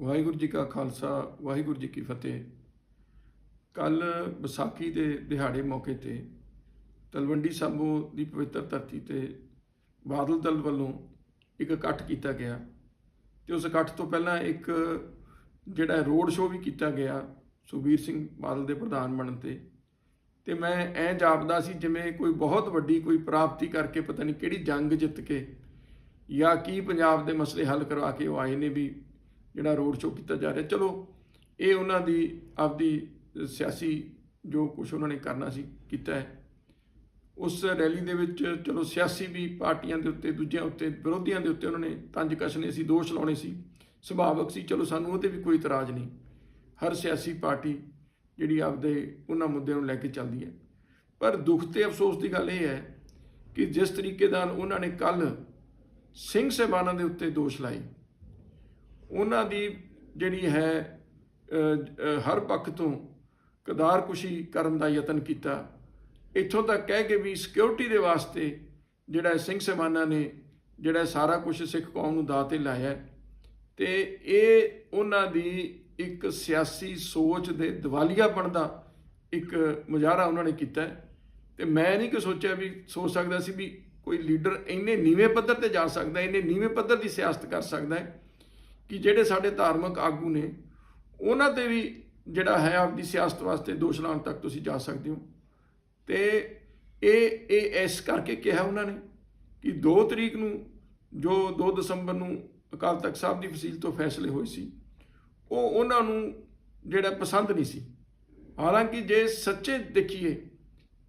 ਵਾਹਿਗੁਰੂ ਜੀ ਕਾ ਖਾਲਸਾ, ਵਾਹਿਗੁਰੂ ਜੀ ਕੀ ਫਤਿਹ। ਕੱਲ ਵਿਸਾਖੀ ਦੇ ਦਿਹਾੜੇ ਮੌਕੇ ਤੇ ਤਲਵੰਡੀ ਸਾਬੋ ਦੀ ਪਵਿੱਤਰ ਧਰਤੀ ਤੇ ਬਾਦਲ ਦਲ ਵੱਲੋਂ ਇੱਕ ਇਕੱਠ ਕੀਤਾ ਗਿਆ ਤੇ ਉਸ ਇਕੱਠ ਤੋਂ ਪਹਿਲਾਂ ਇੱਕ ਜਿਹੜਾ ਰੋਡ ਸ਼ੋਅ ਵੀ ਕੀਤਾ ਗਿਆ ਸੁਬੀਰ ਸਿੰਘ ਬਾਦਲ ਦੇ ਪ੍ਰਧਾਨ ਬਣਨ ਤੇ। ਤੇ ਮੈਂ ਐ ਜਾਪਦਾ ਸੀ ਜਿਵੇਂ ਕੋਈ ਬਹੁਤ ਵੱਡੀ ਕੋਈ ਪ੍ਰਾਪਤੀ ਕਰਕੇ ਪਤਾ ਨਹੀਂ ਕਿਹੜੀ ਜੰਗ ਜਿੱਤ ਕੇ ਜਾਂ ਕੀ ਪੰਜਾਬ ਦੇ ਮਸਲੇ ਹੱਲ ਕਰਵਾ ਕੇ ਉਹ ਆਏ ਨੇ ਵੀ ਜਿਹੜਾ ਰੋਡ ਸ਼ੋਅ ਕੀਤਾ ਜਾ ਰਿਹਾ। ਚਲੋ, ਇਹ ਉਹਨਾਂ ਦੀ ਆਪਦੀ ਸਿਆਸੀ ਜੋ ਕੁਝ ਉਹਨਾਂ ਨੇ ਕਰਨਾ ਸੀ, ਕੀਤਾ ਹੈ। ਉਸ ਰੈਲੀ ਦੇ ਵਿੱਚ ਚਲੋ ਸਿਆਸੀ ਵੀ ਪਾਰਟੀਆਂ ਦੇ ਉੱਤੇ, ਦੂਜਿਆਂ ਉੱਤੇ, ਵਿਰੋਧੀਆਂ ਦੇ ਉੱਤੇ ਉਹਨਾਂ ਨੇ ਤੰਜ ਕਸਣੇ ਸੀ, ਦੋਸ਼ ਲਾਉਣੇ ਸੀ, ਸੁਭਾਵਕ ਸੀ। ਚਲੋ ਸਾਨੂੰ ਉਹਤੇ ਵੀ ਕੋਈ ਇਤਰਾਜ਼ ਨਹੀਂ। ਹਰ ਸਿਆਸੀ ਪਾਰਟੀ ਜਿਹੜੀ ਆਪਦੇ ਉਹਨਾਂ ਮੁੱਦਿਆਂ ਨੂੰ ਲੈ ਕੇ ਚੱਲਦੀ ਹੈ। ਪਰ ਦੁੱਖ ਤੇ ਅਫਸੋਸ ਦੀ ਗੱਲ ਇਹ ਹੈ ਕਿ ਜਿਸ ਤਰੀਕੇ ਨਾਲ ਉਹਨਾਂ ਨੇ ਕੱਲ ਸਿੰਘ ਸਾਹਿਬਾਨਾਂ ਦੇ ਉੱਤੇ ਦੋਸ਼ ਲਾਏ ਉਹਨਾਂ ਦੀ ਜਿਹੜੀ ਹੈ ਹਰ ਪੱਖ ਤੋਂ ਕਦਾਰਕੁਸ਼ੀ ਕਰਨ ਦਾ ਯਤਨ ਕੀਤਾ। ਇੱਥੋਂ ਤੱਕ ਕਹਿ ਕੇ ਵੀ ਸਿਕਿਉਰਿਟੀ ਦੇ ਵਾਸਤੇ ਜਿਹੜਾ ਸਿੰਘ ਸਾਹਿਬਾਨਾਂ ਨੇ ਜਿਹੜਾ ਸਾਰਾ ਕੁਝ ਸਿੱਖ ਕੌਮ ਨੂੰ ਦਾਅ ਤੇ ਲਾਇਆ ਹੈ, ਤੇ ਇਹ ਉਹਨਾਂ ਦੀ ਇੱਕ ਸਿਆਸੀ ਸੋਚ ਦੇ ਦਿਵਾਲੀਆਪਣ ਦਾ ਇੱਕ ਮੁਜ਼ਾਹਰਾ ਉਹਨਾਂ ਨੇ ਕੀਤਾ ਹੈ। ਤੇ ਮੈਂ ਨਹੀਂ ਕਿ ਸੋਚਿਆ ਵੀ, ਸੋਚ ਸਕਦਾ ਸੀ ਵੀ ਕੋਈ ਲੀਡਰ ਇੰਨੇ ਨੀਵੇਂ ਪੱਧਰ ਤੇ ਜਾ ਸਕਦਾ, ਇੰਨੇ ਨੀਵੇਂ ਪੱਧਰ ਦੀ ਸਿਆਸਤ ਕਰ ਸਕਦਾ ਹੈ। ਕਿ ਜਿਹੜੇ ਸਾਡੇ ਧਾਰਮਿਕ ਆਗੂ ਨੇ, ਉਹਨਾਂ ਤੇ ਵੀ ਜਿਹੜਾ ਹੈ ਆਪਦੀ ਸਿਆਸਤ ਵਾਸਤੇ ਦੋਸ਼ ਲਾਉਣ ਤੱਕ ਤੁਸੀਂ ਜਾ ਸਕਦੇ ਹੋ। ਤੇ ਇਹ ਇਹ ਇਸ ਕਰਕੇ ਕਿਹਾ ਉਹਨਾਂ ਨੇ ਕਿ 2 ਤਰੀਕ ਨੂੰ ਜੋ 2 ਦਸੰਬਰ ਨੂੰ ਅਕਾਲ ਤਖਤ ਸਾਹਿਬ ਦੀ ਫਸੀਲ ਤੋਂ ਫੈਸਲੇ ਹੋਏ ਸੀ, ਉਹ ਉਹਨਾਂ ਨੂੰ ਜਿਹੜਾ ਪਸੰਦ ਨਹੀਂ ਸੀ। ਹਾਲਾਂਕਿ ਜੇ ਸੱਚੇ ਦੇਖੀਏ,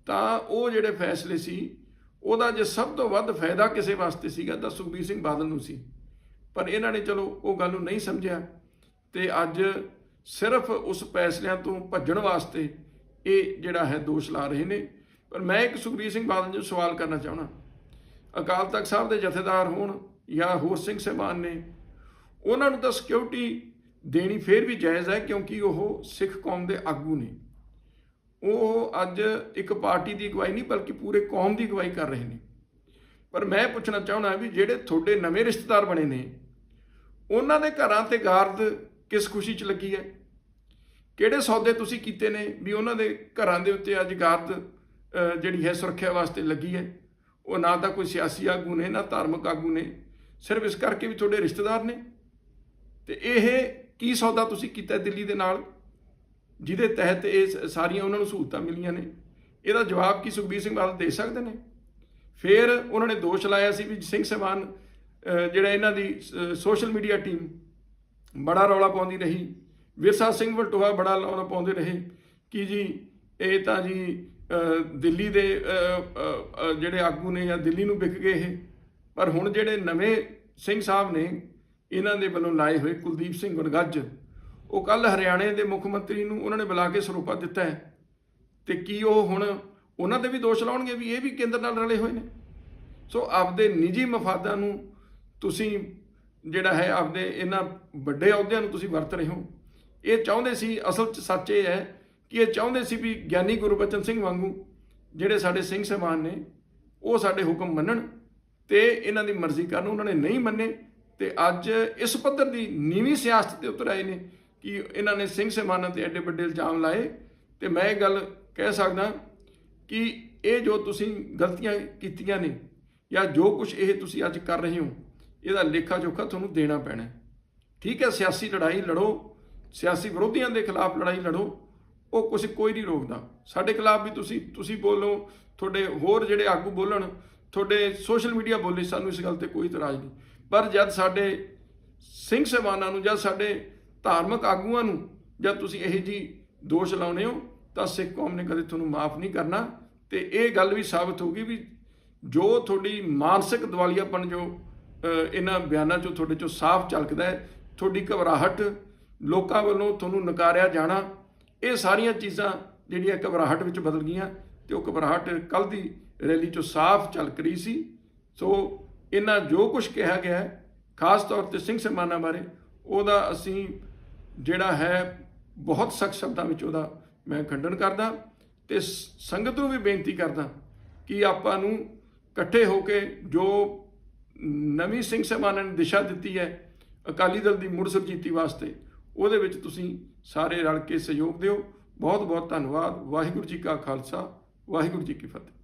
ਤਾਂ ਉਹ ਜਿਹੜੇ ਫੈਸਲੇ ਸੀ, ਉਹਦਾ ਜੇ ਸਭ ਤੋਂ ਵੱਧ ਫਾਇਦਾ ਕਿਸੇ ਵਾਸਤੇ ਸੀਗਾ ਤਾਂ ਸੁਖਬੀਰ ਸਿੰਘ ਬਾਦਲ ਨੂੰ ਸੀ। ਪਰ ਇਹਨਾਂ ਨੇ ਚਲੋ ਉਹ ਗੱਲ ਨੂੰ ਨਹੀਂ ਸਮਝਿਆ ਤੇ ਅੱਜ ਸਿਰਫ ਉਸ ਫੈਸਲਿਆਂ ਤੋਂ ਭੱਜਣ ਵਾਸਤੇ ਇਹ ਜਿਹੜਾ ਹੈ ਦੋਸ਼ ਲਾ ਰਹੇ ਨੇ। ਪਰ ਮੈਂ ਇੱਕ ਸੁਖਬੀਰ ਸਿੰਘ ਬਾਦਲ ਨੂੰ ਸਵਾਲ ਕਰਨਾ ਚਾਹਣਾ ਅਕਾਲ ਤਖਤ ਸਾਹਿਬ ਦੇ ਜਥੇਦਾਰ ਹੋਣ ਜਾਂ ਹੋਰ ਸਿੰਘ ਸਾਹਿਬਾਨ ਨੇ, ਉਹਨਾਂ ਨੂੰ ਤਾਂ ਸਿਕਿਉਰਿਟੀ ਦੇਣੀ ਫੇਰ ਵੀ ਜਾਇਜ਼ ਹੈ ਕਿਉਂਕਿ ਉਹ ਸਿੱਖ ਕੌਮ ਦੇ ਆਗੂ ਨੇ। ਉਹ ਅੱਜ ਇੱਕ ਪਾਰਟੀ ਦੀ ਅਗਵਾਈ ਨਹੀਂ ਬਲਕਿ ਪੂਰੇ ਕੌਮ ਦੀ ਅਗਵਾਈ ਕਰ ਰਹੇ ਨੇ। ਪਰ ਮੈਂ ਪੁੱਛਣਾ ਚਾਹੁੰਦਾ ਵੀ ਜਿਹੜੇ ਤੁਹਾਡੇ ਨਵੇਂ ਰਿਸ਼ਤੇਦਾਰ ਬਣੇ ਨੇ ਉਹਨਾਂ ਦੇ ਘਰਾਂ ਤੇ ਗਾਰਦ ਕਿਸ ਖੁਸ਼ੀ 'ਚ ਲੱਗੀ ਹੈ? ਕਿਹੜੇ ਸੌਦੇ ਤੁਸੀਂ ਕੀਤੇ ਨੇ ਵੀ ਉਹਨਾਂ ਦੇ ਘਰਾਂ ਦੇ ਉੱਤੇ ਅੱਜ ਗਾਰਦ ਜਿਹੜੀ ਹੈ ਸੁਰੱਖਿਆ ਵਾਸਤੇ ਲੱਗੀ ਹੈ? ਉਹ ਨਾ ਤਾਂ ਕੋਈ ਸਿਆਸੀ ਆਗੂ ਨੇ, ਨਾ ਧਾਰਮਿਕ ਆਗੂ ਨੇ, ਸਿਰਫ ਇਸ ਕਰਕੇ ਵੀ ਤੁਹਾਡੇ ਰਿਸ਼ਤੇਦਾਰ ਨੇ? ਤੇ ਇਹ ਕੀ ਸੌਦਾ ਤੁਸੀਂ ਕੀਤਾ ਦਿੱਲੀ ਦੇ ਨਾਲ, ਜਿਹਦੇ ਤਹਿਤ ਇਹ ਸਾਰੀਆਂ ਉਹਨਾਂ ਨੂੰ ਸਹੂਲਤਾਂ ਮਿਲੀਆਂ ਨੇ? ਇਹਦਾ ਜਵਾਬ ਕੀ ਸੁਖਬੀਰ ਸਿੰਘ ਬਾਦਲ ਦੇ ਸਕਦੇ ਨੇ? ਫਿਰ ਉਹਨਾਂ ਨੇ ਦੋਸ਼ ਲਾਇਆ ਸੀ ਵੀ ਸਿੰਘ ਸਹਿਬਾਨ ਜਿਹੜਾ ਇਹਨਾਂ ਦੀ ਸੋਸ਼ਲ ਮੀਡੀਆ ਟੀਮ ਬੜਾ ਰੌਲਾ ਪਾਉਂਦੀ ਰਹੀ। ਵਿਰਸਾ ਸਿੰਘ ਵਲਟੋਹਾ ਬੜਾ ਰੌਲਾ ਪਾਉਂਦੇ ਰਹੇ ਕਿ ਜੀ ਇਹ ਤਾਂ ਜੀ ਦਿੱਲੀ ਦੇ ਜਿਹੜੇ ਆਗੂ ਨੇ ਜਾਂ ਦਿੱਲੀ ਨੂੰ ਵਿਕ ਗਏ ਇਹ। ਪਰ ਹੁਣ ਜਿਹੜੇ ਨਵੇਂ ਸਿੰਘ ਸਾਹਿਬ ਨੇ, ਇਹਨਾਂ ਦੇ ਵੱਲੋਂ ਲਾਏ ਹੋਏ ਕੁਲਦੀਪ ਸਿੰਘ ਵਣਗੱਜ, ਉਹ ਕੱਲ ਹਰਿਆਣੇ ਦੇ ਮੁੱਖ ਮੰਤਰੀ ਨੂੰ ਉਹਨਾਂ ਨੇ ਬੁਲਾ ਕੇ ਸਰੋਪਾ ਦਿੱਤਾ ਹੈ। ਤੇ ਕੀ ਉਹ ਹੁਣ ਉਹਨਾਂ ਤੇ ਵੀ ਦੋਸ਼ ਲਾਉਣਗੇ ਵੀ ਇਹ ਵੀ ਕੇਂਦਰ ਨਾਲ ਰਲੇ ਹੋਏ ਨੇ? ਸੋ ਆਪਦੇ ਨਿੱਜੀ ਮਫਾਦਾਂ ਨੂੰ ਤੁਸੀਂ ਜਿਹੜਾ ਹੈ ਆਪਦੇ ਇਹਨਾਂ ਵੱਡੇ ਅਹੁਦਿਆਂ ਨੂੰ ਤੁਸੀਂ ਵਰਤ ਰਹੇ ਹੋ। ਇਹ ਚਾਹੁੰਦੇ ਸੀ, ਅਸਲ 'ਚ ਸੱਚ ਇਹ ਹੈ ਕਿ ਇਹ ਚਾਹੁੰਦੇ ਸੀ ਵੀ ਗਿਆਨੀ ਗੁਰਬਚਨ ਸਿੰਘ ਵਾਂਗੂ ਜਿਹੜੇ ਸਾਡੇ ਸਿੰਘ ਸਹਿਬਾਨ ਨੇ, ਉਹ ਸਾਡੇ ਹੁਕਮ ਮੰਨਣ ਤੇ ਇਹਨਾਂ ਦੀ ਮਰਜ਼ੀ ਕਰਨ। ਉਹਨਾਂ ਨੇ ਨਹੀਂ ਮੰਨੇ ਤੇ ਅੱਜ ਇਸ ਪੱਧਰ ਦੀ ਨੀਵੀਂ ਸਿਆਸਤ ਤੇ ਉਤਰ ਆਏ ਨੇ ਕਿ ਇਹਨਾਂ ਨੇ ਸਿੰਘ ਸਹਿਬਾਨਾਂ ਤੇ ਐਡੇ ਵੱਡੇ ਇਲਜ਼ਾਮ ਲਾਏ। ਤੇ ਮੈਂ ਇਹ ਗੱਲ ਕਹਿ ਸਕਦਾ ਕਿ ਇਹ ਜੋ ਤੁਸੀਂ ਗਲਤੀਆਂ ਕੀਤੀਆਂ ਨੇ ਜਾਂ ਜੋ ਕੁਝ ਇਹ ਤੁਸੀਂ ਅੱਜ ਕਰ ਰਹੇ ਹੋ ਇਹਦਾ ਲੇਖਾ ਜੋਖਾ ਤੁਹਾਨੂੰ ਦੇਣਾ ਪੈਣਾ ਠੀਕ ਹੈ, ਸਿਆਸੀ ਲੜਾਈ ਲੜੋ, ਸਿਆਸੀ ਵਿਰੋਧੀਆਂ ਦੇ ਖਿਲਾਫ ਲੜਾਈ ਲੜੋ, ਉਹ ਕੁਝ ਕੋਈ ਨਹੀਂ ਰੋਕਦਾ। ਸਾਡੇ ਖਿਲਾਫ ਵੀ ਤੁਸੀਂ ਤੁਸੀਂ ਬੋਲੋ, ਤੁਹਾਡੇ ਹੋਰ ਜਿਹੜੇ ਆਗੂ ਬੋਲਣ, ਤੁਹਾਡੇ ਸੋਸ਼ਲ ਮੀਡੀਆ ਬੋਲੇ, ਸਾਨੂੰ ਇਸ ਗੱਲ ਤੇ ਕੋਈ ਇਤਰਾਜ਼ ਨਹੀਂ। ਪਰ ਜਦ ਸਾਡੇ ਸਿੰਘ ਸਹਿਬਾਨਾਂ ਨੂੰ ਜਾਂ ਸਾਡੇ ਧਾਰਮਿਕ ਆਗੂਆਂ ਨੂੰ ਜਦ ਤੁਸੀਂ ਇਹ ਜੀ ਦੋਸ਼ ਲਾਉਨੇ ਹੋ, ਤਾਂ ਸਿੱਖ ਕੌਮ ਨੇ ਕਦੇ ਤੁਹਾਨੂੰ ਮਾਫ ਨਹੀਂ ਕਰਨਾ। ਤੇ ਇਹ ਗੱਲ ਵੀ ਸਾਬਤ ਹੋਗੀ ਵੀ ਜੋ ਤੁਹਾਡੀ ਮਾਨਸਿਕ ਦਿਵਾਲੀਆਪਣ ਜੋ ਇਹਨਾਂ ਬਿਆਨਾਂ ਚੋਂ ਤੁਹਾਡੇ ਚੋਂ ਸਾਫ਼ ਝਲਕਦਾ ਹੈ। ਤੁਹਾਡੀ ਘਬਰਾਹਟ ਲੋਕਾਂ ਵੱਲੋਂ ਤੁਹਾਨੂੰ ਨਕਾਰਿਆ ਜਾਣਾ, ਇਹ ਸਾਰੀਆਂ ਚੀਜ਼ਾਂ ਜਿਹੜੀਆਂ ਘਬਰਾਹਟ ਵਿੱਚ ਬਦਲ ਗਈਆਂ ਤੇ ਉਹ ਘਬਰਾਹਟ ਕੱਲ ਦੀ ਰੈਲੀ ਚੋਂ ਸਾਫ਼ ਝਲਕ ਰਹੀ ਸੀ। ਸੋ ਇਹਨਾਂ ਜੋ ਕੁਝ ਕਿਹਾ ਗਿਆ ਹੈ, ਖਾਸ ਤੌਰ ਤੇ ਸਿੰਘ ਸਨਮਾਨਾਂ ਬਾਰੇ, ਉਹਦਾ ਅਸੀਂ ਜਿਹੜਾ ਹੈ ਬਹੁਤ ਸਖਤ ਸ਼ਬਦਾਂ ਵਿੱਚ ਉਹਦਾ ਮੈਂ ਖੰਡਨ ਕਰਦਾ ਤੇ ਸ- ਸੰਗਤ ਨੂੰ ਵੀ ਬੇਨਤੀ ਕਰਦਾ ਕਿ ਆਪਾਂ ਨੂੰ ਇਕੱਠੇ ਹੋ ਕੇ ਜੋ ਨਵੀਂ ਸਿੰਘ ਸਨਮਾਨਾਂ ਨੇ ਦਿਸ਼ਾ ਦਿੱਤੀ ਹੈ, ਅਕਾਲੀ ਦਲ ਦੀ ਮੁੜ ਸੁਰਜੀਤੀ ਵਾਸਤੇ। ਉਹਦੇ ਵਿੱਚ ਤੁਸੀਂ ਸਾਰੇ ਰਲ ਕੇ ਸਹਿਯੋਗ ਦਿਓ। ਬਹੁਤ ਬਹੁਤ ਧੰਨਵਾਦ। ਵਾਹਿਗੁਰੂ ਜੀ ਕਾ ਖਾਲਸਾ, ਵਾਹਿਗੁਰੂ ਜੀ ਕੀ ਫਤਿਹ।